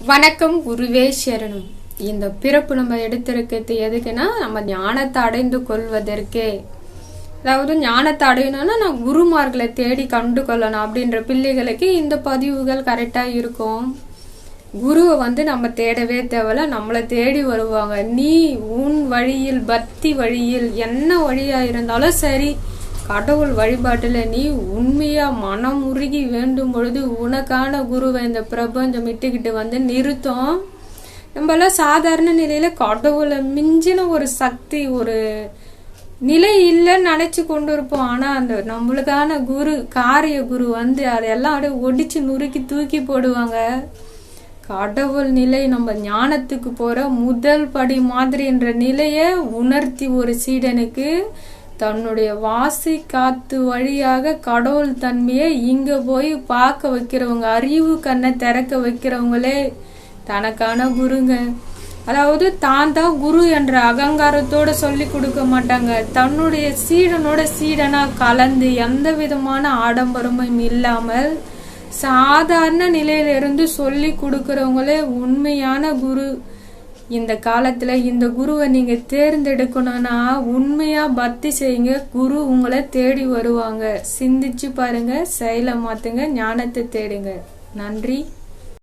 வணக்கம் குருவே சரணம். இந்த பிறப்பு நம்ம எடுத்திருக்கிறது எதுக்குன்னா நம்ம ஞானத்தை அடைந்து கொள்வதற்கே. அதாவது ஞானத்தை அடையணும்னா நான் குருமார்களை தேடி கண்டு கொள்ளணும் அப்படின்ற பிள்ளைகளுக்கு இந்த பதிவுகள் கரெக்டாக இருக்கும். குருவை வந்து நம்ம தேடவே தேவையில்ல நம்மளை தேடி வருவாங்க. நீ உன் வழியில் பக்தி வழியில் என்ன வழியாக இருந்தாலும் சரி கடவுள் வழிபாட்டில் நீ உண்மையாக மனம் உருகி வேண்டும் பொழுது உனக்கான குருவை இந்த பிரபஞ்சம் இட்டுக்கிட்டு வந்து நிறுத்தம். நம்மளாம் சாதாரண நிலையில் கடவுளை மிஞ்சின ஒரு சக்தி ஒரு நிலை இல்லைன்னு நினச்சி கொண்டு இருப்போம். ஆனால் அந்த நம்மளுக்கான குரு காரிய குரு வந்து அதையெல்லாம் அப்படியே ஒடிச்சு நுறுக்கி தூக்கி போடுவாங்க. கடவுள் நிலை நம்ம ஞானத்துக்கு போகிற முதல் படி மாதிரின்ற நிலையை உணர்த்தி ஒரு சீடனுக்கு தன்னுடைய வாசி காத்து வழியாக கடவுள் தன்மையை இங்க போய் பார்க்க வைக்கிறவங்க அறிவு கண்ணை திறக்க வைக்கிறவங்களே தனக்கான குருங்க. அதாவது தான் தான் குரு என்ற அகங்காரத்தோட சொல்லி கொடுக்க மாட்டாங்க. தன்னுடைய சீடனோட சீடனா கலந்து எந்த விதமான ஆடம்பரமும் இல்லாமல் சாதாரண நிலையிலிருந்து சொல்லி கொடுக்கறவங்களே உண்மையான குரு. இந்த காலத்துல இந்த குருவை நீங்க தேர்ந்தெடுக்கணும்னா உண்மையா பக்தி செய்யுங்க. குரு உங்களை தேடி வருவாங்க. சிந்திச்சு பாருங்க செயலை மாத்துங்க ஞானத்தை தேடுங்க. நன்றி.